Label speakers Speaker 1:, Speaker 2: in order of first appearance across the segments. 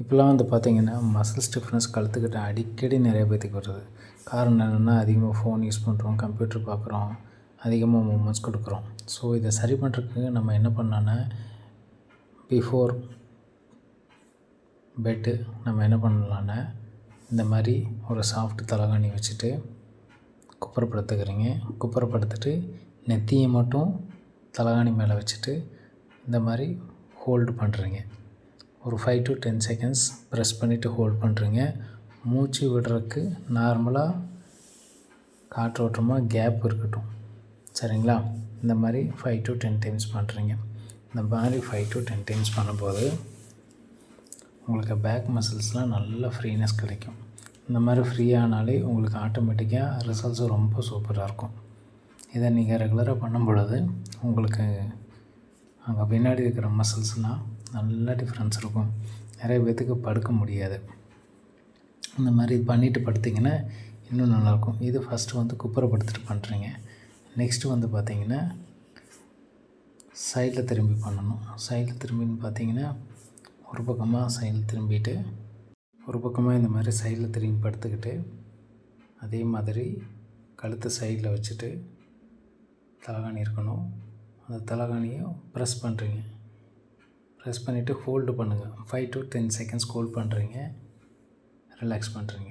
Speaker 1: இப்போலாம் வந்து பார்த்திங்கன்னா மசில் ஸ்டிஃப்னஸ் கழுத்துக்கிட்ட அடிக்கடி நிறைய பேத்துக்கு வருது. காரணம் என்னென்னா அதிகமாக ஃபோன் யூஸ் பண்ணுறோம் கம்ப்யூட்டர் பார்க்குறோம் அதிகமாக மூமெண்ட்ஸ் கொடுக்குறோம். ஸோ இதை சரி பண்ணுறதுக்கு நம்ம என்ன பண்ணலான்னா பிஃபோர் பெட்டு நம்ம என்ன பண்ணலான்னா இந்த மாதிரி ஒரு சாஃப்ட் தலகாணி வச்சுட்டு குப்புறப்படுத்துக்கிறீங்க குப்புறப்படுத்திட்டு நெத்தியை மட்டும் தலகாணி மேலே வச்சுட்டு இந்த மாதிரி ஹோல்டு பண்ணுறீங்க ஒரு five to ten seconds press பண்ணிவிட்டு ஹோல்ட் பண்ணுறீங்க மூச்சு விடுறதுக்கு நார்மலாக காற்றோட்டமாக கேப் இருக்கட்டும். சரிங்களா? இந்த மாதிரி ஃபைவ் டு டென் டைம்ஸ் பண்ணுறீங்க இந்த மாதிரி ஃபைவ் டு டென் டைம்ஸ் பண்ணும்போது உங்களுக்கு பேக் மசில்ஸ்லாம் நல்ல ஃப்ரீனஸ் கிடைக்கும். இந்த மாதிரி ஃப்ரீயானாலே உங்களுக்கு ஆட்டோமேட்டிக்காக ரிசல்ட்ஸும் ரொம்ப சூப்பராக இருக்கும். இதை நீங்கள் ரெகுலராக பண்ணும் பொழுது உங்களுக்கு அங்கே பின்னாடி இருக்கிற மசில்ஸ்லாம் நல்ல டிஃப்ரென்ஸ் இருக்கும். நிறைய பேர்த்துக்கு படுக்க முடியாது. இந்த மாதிரி பண்ணிவிட்டு படுத்திங்கன்னா இன்னும் நல்லாயிருக்கும். இது ஃபஸ்ட்டு வந்து குப்புறப்படுத்திட்டு பண்ணுறீங்க நெக்ஸ்ட்டு வந்து பார்த்திங்கன்னா சைடில் திரும்பி பண்ணணும். சைடில் திரும்பின்னு பார்த்தீங்கன்னா ஒரு பக்கமாக சைடில் திரும்பிட்டு ஒரு பக்கமாக இந்த மாதிரி சைடில் திரும்பி படுத்துக்கிட்டு அதே மாதிரி கழுத்தை சைடில் வச்சுட்டு தலகாணி இருக்கணும். அந்த தலகாணியை ப்ரெஸ் பண்ணுறீங்க ப்ரெஸ் பண்ணிவிட்டு ஹோல்டு பண்ணுங்கள் five to ten seconds hold பண்ணுறீங்க ரிலாக்ஸ் பண்ணுறீங்க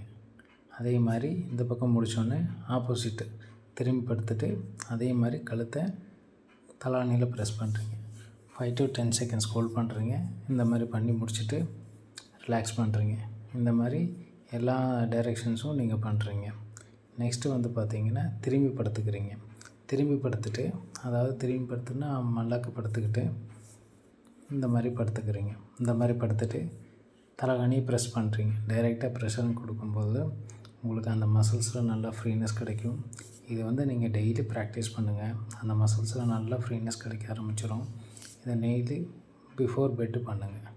Speaker 1: அதே மாதிரி இந்த பக்கம் முடித்தோடனே ஆப்போசிட்டு திரும்பி படுத்துட்டு அதே மாதிரி கழுத்தை தலானியில் ப்ரெஸ் பண்ணுறீங்க five to ten seconds hold பண்ணுறீங்க இந்த மாதிரி பண்ணி முடிச்சுட்டு ரிலாக்ஸ் பண்ணுறீங்க இந்த மாதிரி எல்லா டைரெக்ஷன்ஸும் நீங்கள் பண்ணுறீங்க நெக்ஸ்ட்டு வந்து பார்த்தீங்கன்னா திரும்பி படுத்துக்கிறீங்க. திரும்பி படுத்துட்டு அதாவது திரும்பி படுத்துன்னா மல்லாக்கு படுத்துக்கிட்டு இந்த மாதிரி படுத்துக்கிறீங்க. இந்த மாதிரி படுத்துட்டு தலகாணியை ப்ரெஸ் பண்ணுறீங்க டைரெக்டாக ப்ரெஷர் கொடுக்கும்போது உங்களுக்கு அந்த மசில்ஸில் நல்லா ஃப்ரீனஸ் கிடைக்கும். இது வந்து நீங்கள் டெய்லி ப்ராக்டிஸ் பண்ணுங்கள் அந்த மசில்ஸில் நல்லா ஃப்ரீனஸ் கிடைக்க ஆரம்பிச்சிடும் இதை டெய்லி பிஃபோர் பெட்டு பண்ணுங்கள்